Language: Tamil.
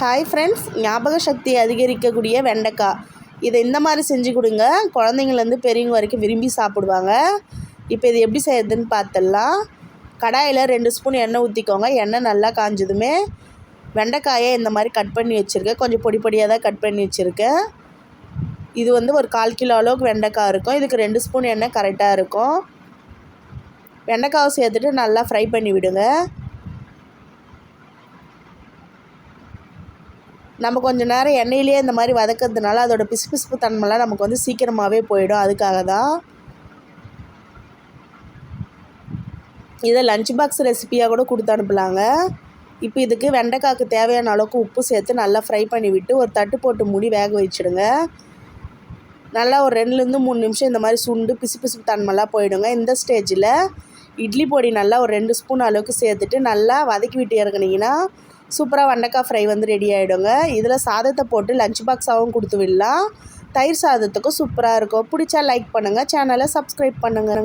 ஹாய் ஃப்ரெண்ட்ஸ் ஞாபக சக்தி அதிகரிக்கக்கூடிய வெண்டைக்காய் இதை இந்த மாதிரி செஞ்சு கொடுங்க. குழந்தைங்கள்லேருந்து பெரியவங்க வரைக்கும் விரும்பி சாப்பிடுவாங்க. இப்போ இது எப்படி செய்யறதுன்னு பார்த்துடலாம். கடாயில் ரெண்டு ஸ்பூன் எண்ணெய் ஊற்றிக்கோங்க எண்ணெய் நல்லா காஞ்சதுமே. வெண்டைக்காயை இந்த மாதிரி கட் பண்ணி வச்சுருக்கேன். கொஞ்சம் பொடி பொடியாக தான் கட் பண்ணி வச்சுருக்கேன். இது வந்து ஒரு கால் கிலோ அளவுக்கு வெண்டைக்காய் இருக்கும். இதுக்கு ரெண்டு ஸ்பூன் எண்ணெய் கரெக்டாக இருக்கும். வெண்டைக்காவை சேர்த்துட்டு நல்லா ஃப்ரை பண்ணி விடுங்க. நம்ம கொஞ்சம் நேரம் எண்ணெயிலே இந்த மாதிரி வதக்கிறதுனால அதோட பிசுபிசுப்பு தன்மைலாம் நமக்கு வந்து சீக்கிரமாகவே போயிடும். அதுக்காக தான் இதை லஞ்ச் பாக்ஸ் ரெசிப்பியாக கூட கொடுத்து அனுப்பலாங்க. இப்போ இதுக்கு வெண்டைக்காய்க்கு தேவையான அளவுக்கு உப்பு சேர்த்து நல்லா ஃப்ரை பண்ணி விட்டு ஒரு தட்டு போட்டு மூடி வேக வச்சுடுங்க. நல்லா ஒரு ரெண்டுலேருந்து மூணு நிமிஷம் இந்த மாதிரி சுண்டு பிசு பிசுப்பு தன்மைலாம் போயிடுங்க. இந்த ஸ்டேஜில் இட்லி பொடி நல்லா ஒரு ரெண்டு ஸ்பூன் அளவுக்கு சேர்த்துட்டு நல்லா வதக்கி விட்டு இறக்குனீங்கன்னா சூப்பராக வெண்டைக்காய் ஃப்ரை வந்து ரெடி ஆகிடுங்க இதில் சாதத்தை போட்டு லஞ்ச் பாக்ஸாகவும் கொடுத்து விடலாம். தயிர் சாதத்துக்கும் சூப்பராக இருக்கும். பிடிச்சா லைக் பண்ணுங்கள் சேனலை சப்ஸ்கிரைப் பண்ணுங்கள்